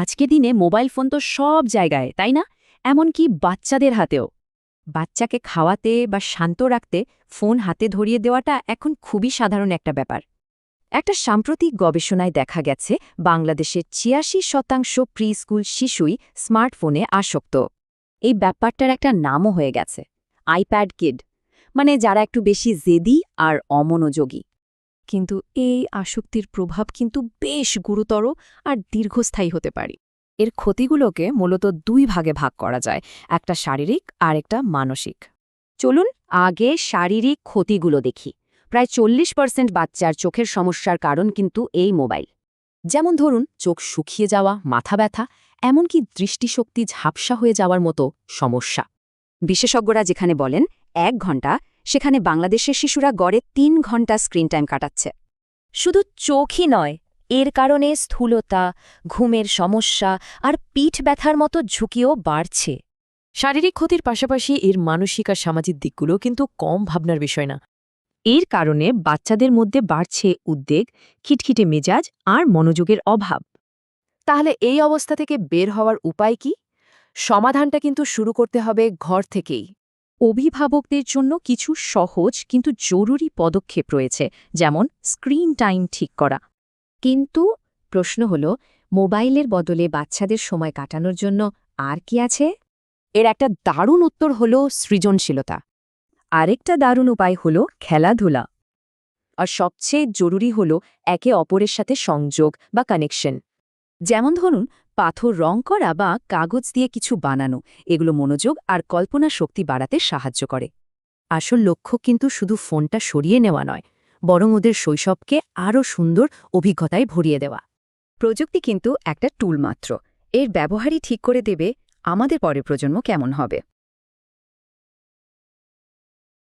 আজকে দিনে mobile phone তো সব জায়গায়, তাই না? এমনকি বাচ্চাদের হাতেও। বাচ্চাকে খাওয়াতে বা শান্ত রাখতে ফোন হাতে ধরিয়ে দেওয়াটা এখন খুবই সাধারণ একটা ব্যাপার। একটা সাম্প্রতিক গবেষণায় দেখা গেছে, বাংলাদেশের ছিয়াশি শতাংশ প্রি স্কুল শিশুই স্মার্টফোনে আসক্ত। এই ব্যাপারটার একটা নামও হয়ে গেছে, আইপ্যাড কিড। মানে যারা একটু বেশি জেদি আর অমনোযোগী। কিন্তু এই আসক্তির প্রভাব কিন্তু বেশ গুরুতর আর দীর্ঘস্থায়ী হতে পারে। এর ক্ষতিগুলোকে মূলত দুই ভাগে ভাগ করা যায়, একটা শারীরিক আর একটা মানসিক। চলুন আগে শারীরিক ক্ষতিগুলো দেখি। প্রায় চল্লিশ পার্সেন্ট বাচ্চার চোখের সমস্যার কারণ কিন্তু এই মোবাইল। যেমন ধরুন, চোখ শুকিয়ে যাওয়া, মাথা ব্যথা, এমনকি দৃষ্টিশক্তি ঝাপসা হয়ে যাওয়ার মতো সমস্যা। বিশেষজ্ঞরা যেখানে বলেন, এক ঘণ্টা সেখানে বাংলাদেশের শিশুরা গড়ে তিন ঘণ্টা স্ক্রিন টাইম কাটাচ্ছে। শুধু চোখই নয়, এর কারণে স্থূলতা, ঘুমের সমস্যা আর পিঠ ব্যথার মতো ঝুঁকিও বাড়ছে। শারীরিক ক্ষতির পাশাপাশি এর মানসিক আর সামাজিক দিকগুলো কিন্তু কম ভাবনার বিষয় না। এর কারণে বাচ্চাদের মধ্যে বাড়ছে উদ্বেগ, খিটখিটে মেজাজ আর মনোযোগের অভাব। তাহলে এই অবস্থা থেকে বের হওয়ার উপায় কি? সমাধানটা কিন্তু শুরু করতে হবে ঘর থেকেই। অভিভাবকদের জন্য কিছু সহজ কিন্তু জরুরি পদক্ষেপ রয়েছে, যেমন স্ক্রিন টাইম ঠিক করা। কিন্তু প্রশ্ন হল, মোবাইলের বদলে বাচ্চাদের সময় কাটানোর জন্য আর কি আছে? এর একটা দারুণ উত্তর হল সৃজনশীলতা। আরেকটা দারুণ উপায় হল খেলাধুলা। আর সবচেয়ে জরুরি হল একে অপরের সাথে সংযোগ বা কানেকশন যেমন ধরুন পাথর রং করা বা কাগজ দিয়ে কিছু বানানো, এগুলো মনোযোগ আর কল্পনা শক্তি বাড়াতে সাহায্য করে। আসল লক্ষ্য কিন্তু শুধু ফোনটা সরিয়ে নেওয়া নয়, বরং ওদের শৈশবকে আরও সুন্দর অভিজ্ঞতায় ভরিয়ে দেওয়া। প্রযুক্তি কিন্তু একটা টুল মাত্র। এর ব্যবহারই ঠিক করে দেবে আমাদের পরের প্রজন্ম কেমন হবে।